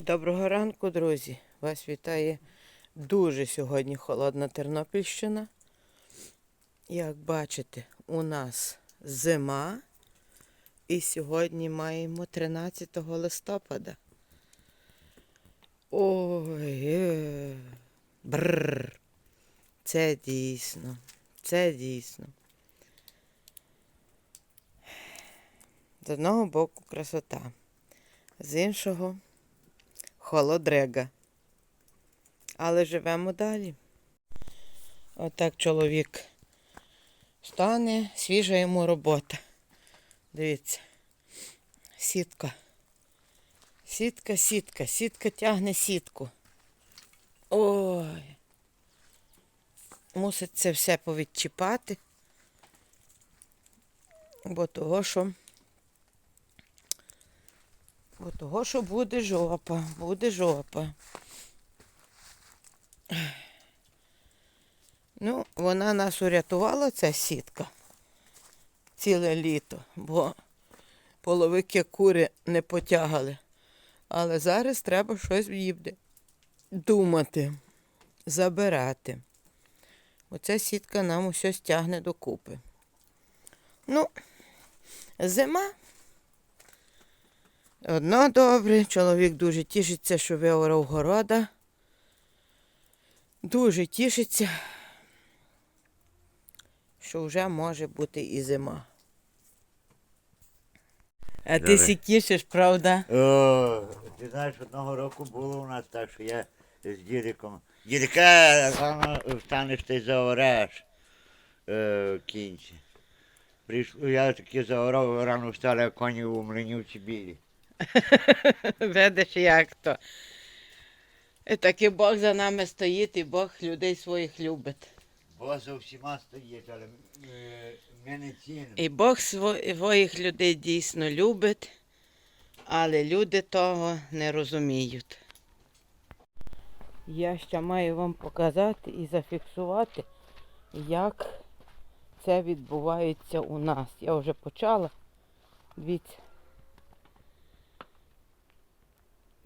Доброго ранку, друзі! Вас вітає дуже сьогодні холодна Тернопільщина. Як бачите, у нас зима. І сьогодні маємо 13 листопада. Ой, е, бррр. Це дійсно. Це дійсно. З одного боку красота, з іншого холодрега. Але живемо далі. Отак чоловік стане, свіжа йому робота. Дивіться, сітка. Сітка, сітка, сітка тягне сітку. Ой. Мусить це все повідчіпати. Бо того, що Бо того, що буде жопа, буде жопа. Ну, вона нас урятувала, ця сітка, ціле літо, бо половики кури не потягали. Але зараз треба щось їбде думати, забирати. Оця сітка нам усе стягне докупи. Ну, зима. Одно добре, чоловік дуже тішиться, що виорав города. Дуже тішиться, що вже може бути і зима. А ти сі тішиш, правда? О, ти знаєш, одного року було у нас так, що я з дідиком. Дідика, рано встанеш ти заореш е, в кінці. Прийшло, я таки заорав, рано встали, а коні у млинівці білі. Видиш, як то. І так і Бог за нами стоїть, і Бог людей своїх любить. Бо за всіма стоїть, але е, ми не цінимо. І Бог своїх людей дійсно любить, але люди того не розуміють. Я ще маю вам показати і зафіксувати, як це відбувається у нас. Я вже почала. Дивіться.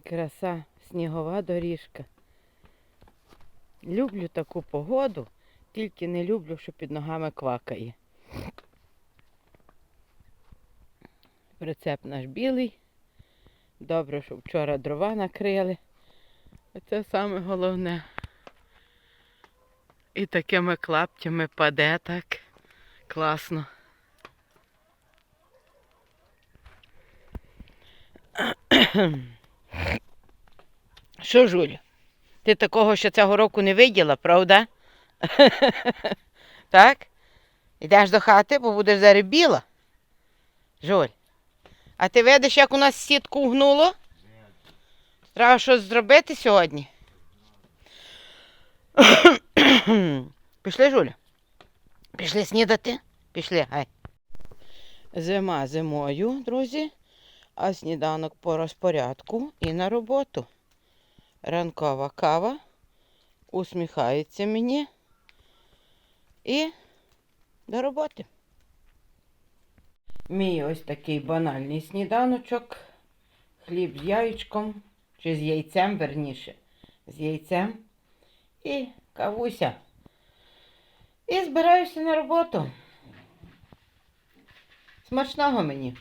Краса, снігова доріжка. Люблю таку погоду, тільки не люблю, що під ногами квакає. Прицеп наш білий. Добре, що вчора дрова накрили. Це саме головне. І такими клаптями паде так. Класно. Що, Жулю? Ти такого ще цього року не виділа, правда? так? Йдеш до хати, бо будеш зараз біла. Жуль. А ти видиш, як у нас сітку гнуло? Треба щось зробити сьогодні. Пішли, Жуля? Пішли снідати? Пішли, гай. Зима зимою, друзі, а сніданок по розпорядку і на роботу. Ранкова кава усміхається мені і до роботи. Мій ось такий банальний сніданочок. Хліб з яєчком, чи з яйцем, верніше, з яйцем і кавуся. І збираюся на роботу. Смачного мені.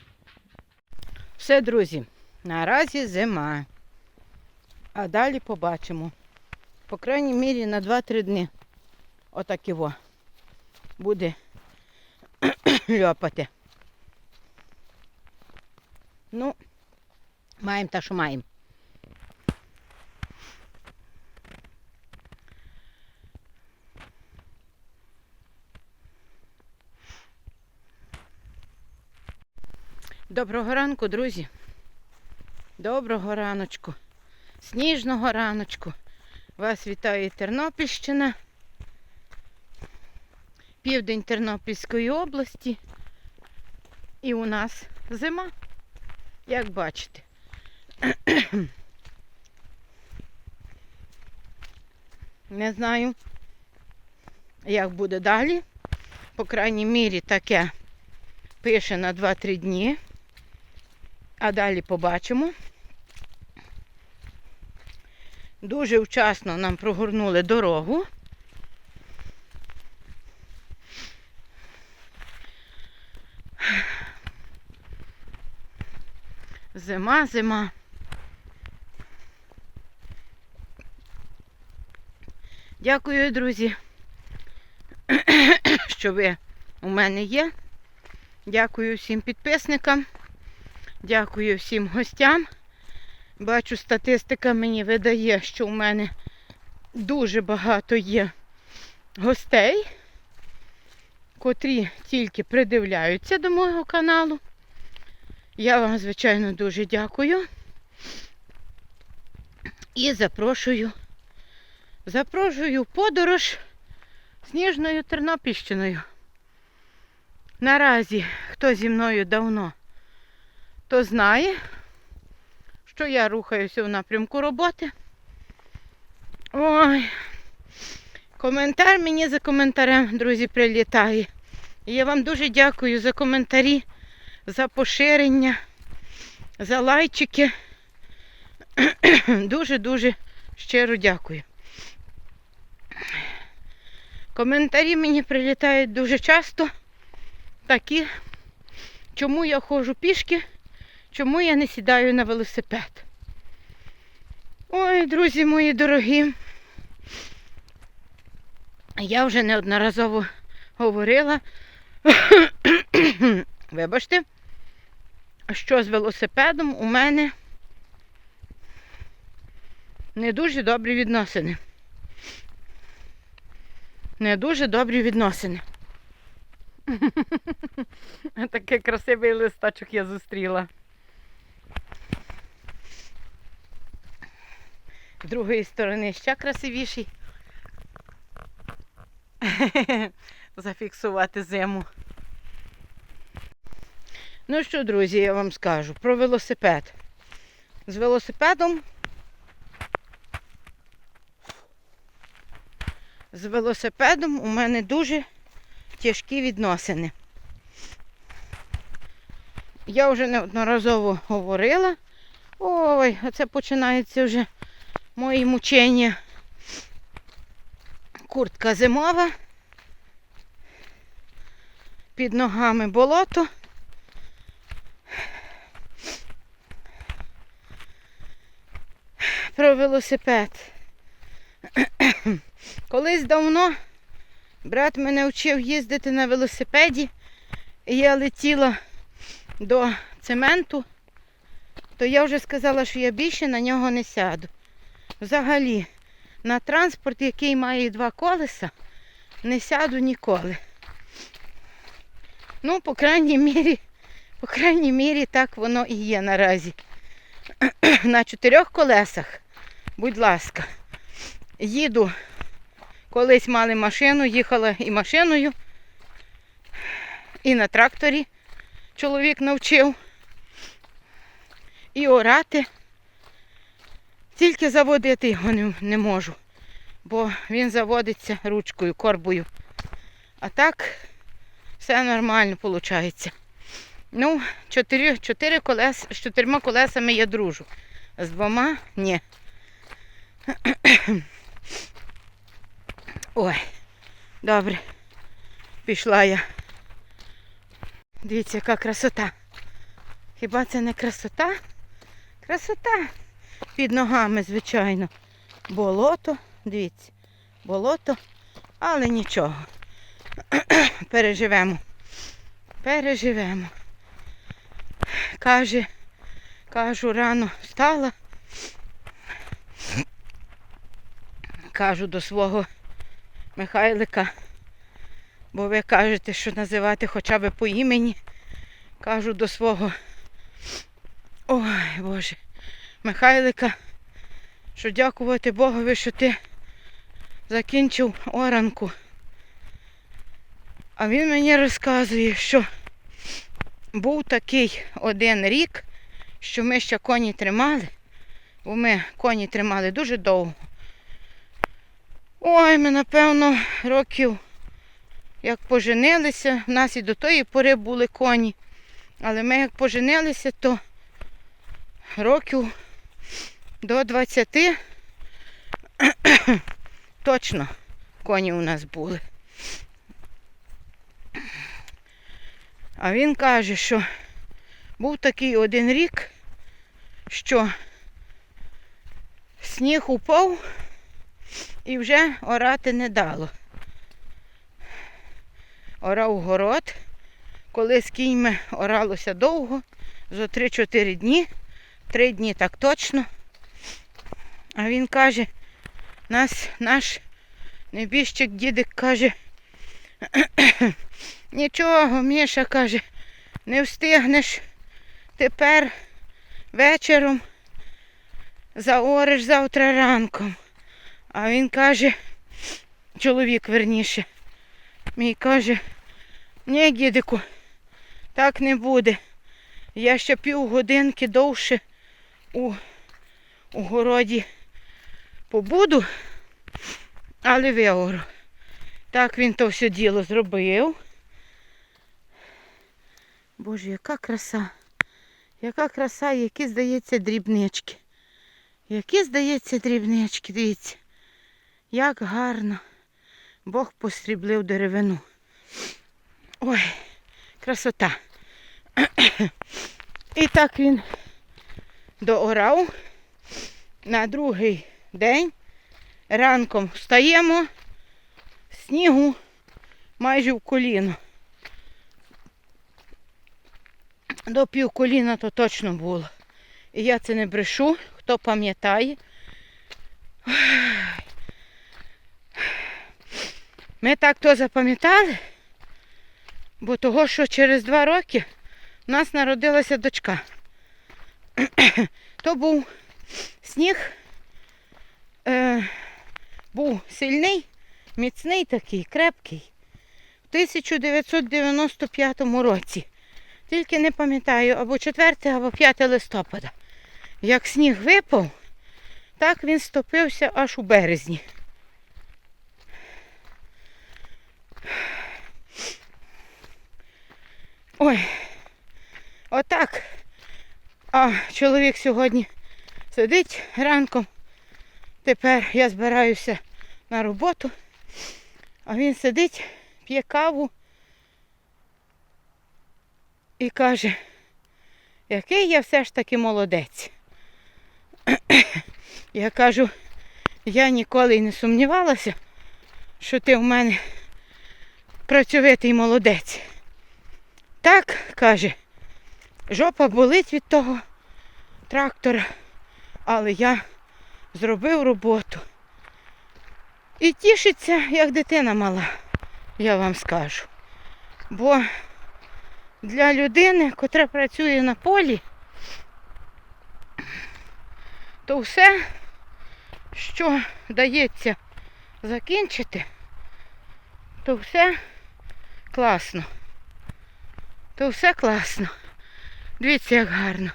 Все, друзі, наразі зима. А далі побачимо. По крайній мірі на 2-3 дні. Отак його буде ляпати. Ну, маємо те, що маємо. Доброго ранку, друзі. Доброго раночку. Сніжного раночку. Вас вітає Тернопільщина. Південь Тернопільської області. І у нас зима, як бачите. Не знаю, як буде далі. По крайній мірі таке пише на 2-3 дні. А далі побачимо. Дуже вчасно нам прогорнули дорогу. Зима, зима. Дякую, друзі, що ви у мене є. Дякую всім підписникам. Дякую всім гостям. Бачу, статистика мені видає, що у мене дуже багато є гостей, котрі тільки придивляються до мого каналу. Я вам, звичайно, дуже дякую. І запрошую, запрошую подорож сніжною Тернопільщиною. Наразі, хто зі мною давно, то знає, що я рухаюся в напрямку роботи. Ой, коментар мені за коментарем, друзі, прилітає. І я вам дуже дякую за коментарі, за поширення, за лайчики. Дуже-дуже щиро дякую. Коментарі мені прилітають дуже часто. Такі, чому я ходжу пішки, чому я не сідаю на велосипед. Ой, друзі мої дорогі. Я вже неодноразово говорила. Вибачте, що з велосипедом у мене не дуже добрі відносини. Не дуже добрі відносини. Такий красивий листочок я зустріла. З другої сторони ще красивіший. Зафіксувати зиму. Ну що, друзі, я вам скажу про велосипед. З велосипедом. З велосипедом у мене дуже тяжкі відносини. Я вже неодноразово говорила. Ой, оце починається вже мої мучення. Куртка зимова. Під ногами болото. Про велосипед. Колись давно брат мене вчив їздити на велосипеді, і я летіла до цементу, то я вже сказала, що я більше на нього не сяду. Взагалі, на транспорт, який має два колеса, не сяду ніколи. Ну, по крайній мірі, по крайній мірі, так воно і є наразі. На чотирьох колесах, будь ласка, їду. Колись мали машину, їхала і машиною, і на тракторі чоловік навчив, і орати. Тільки заводити його не, не можу, бо він заводиться ручкою, корбою. А так все нормально виходить. Ну, чотири, чотири колес, з чотирма колесами я дружу. З двома ні. Ой, добре. Пішла я. Дивіться, яка красота. Хіба це не красота? Красота. Під ногами, звичайно. Болото, дивіться, болото, але нічого. Переживемо. Переживемо. Каже, кажу, рано встала. Кажу до свого Михайлика, бо ви кажете, що називати хоча б по імені. Кажу до свого. Ой, Боже, Михайлика, що дякувати Богові, що ти закінчив оранку. А він мені розказує, що був такий один рік, що ми ще коні тримали, бо ми коні тримали дуже довго. Ой, ми, напевно, років, як поженилися, в нас і до тої пори були коні. Але ми як поженилися, то років до 20 Точно коні у нас були. А він каже, що був такий один рік, що сніг упав і вже орати не дало. Орав город, коли з кіньми оралося довго, за 3-4 дні, 3 дні так точно. А він каже, нас, наш небіжчик дідик каже, нічого, Міша каже, не встигнеш тепер вечором заориш завтра ранком. А він каже, чоловік верніше, мій каже, ні, дідику, так не буде. Я ще півгодинки довше у, городі побуду, але виору. Так він то все діло зробив. Боже, яка краса. Яка краса, які, здається, дрібнички. Які, здається, дрібнички, дивіться. Як гарно. Бог посріблив деревину. Ой, красота. І так він доорав. На другий день ранком встаємо, снігу майже в коліно. До пів коліна то точно було. І я це не брешу, хто пам'ятає. Ми так то запам'ятали, бо того, що через два роки у нас народилася дочка. То був сніг, е, був сильний, міцний такий, крепкий. В 1995 році. Тільки не пам'ятаю, або 4, або 5 листопада. Як сніг випав, так він стопився аж у березні. Ой, отак. А чоловік сьогодні сидить ранком. Тепер я збираюся на роботу, а він сидить, п'є каву і каже, який я все ж таки молодець. Я кажу, я ніколи й не сумнівалася, що ти в мене працьовитий молодець. Так, каже, жопа болить від того трактора, але я зробив роботу. І тішиться, як дитина мала, я вам скажу. Бо для людини, котра працює на полі, то все, що дається закінчити, то все класно. То все класно. Дивіться, як гарно.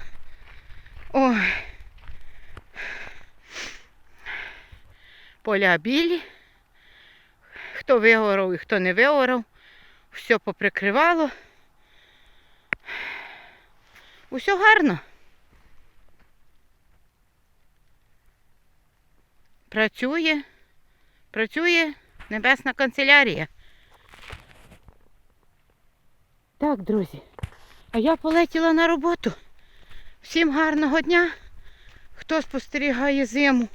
Ой. Поля білі. Хто вигорав і хто не вигорав, все поприкривало. Усе гарно. Працює, працює небесна канцелярія. Так, друзі, а я полетіла на роботу. Всім гарного дня. Хто спостерігає зиму?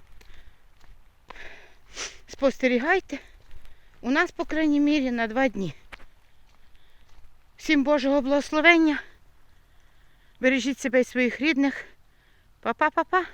Спостерігайте. У нас, по крайній мірі, на два дні. Всім Божого благословення. Бережіть себе і своїх рідних. Па-па-па-па.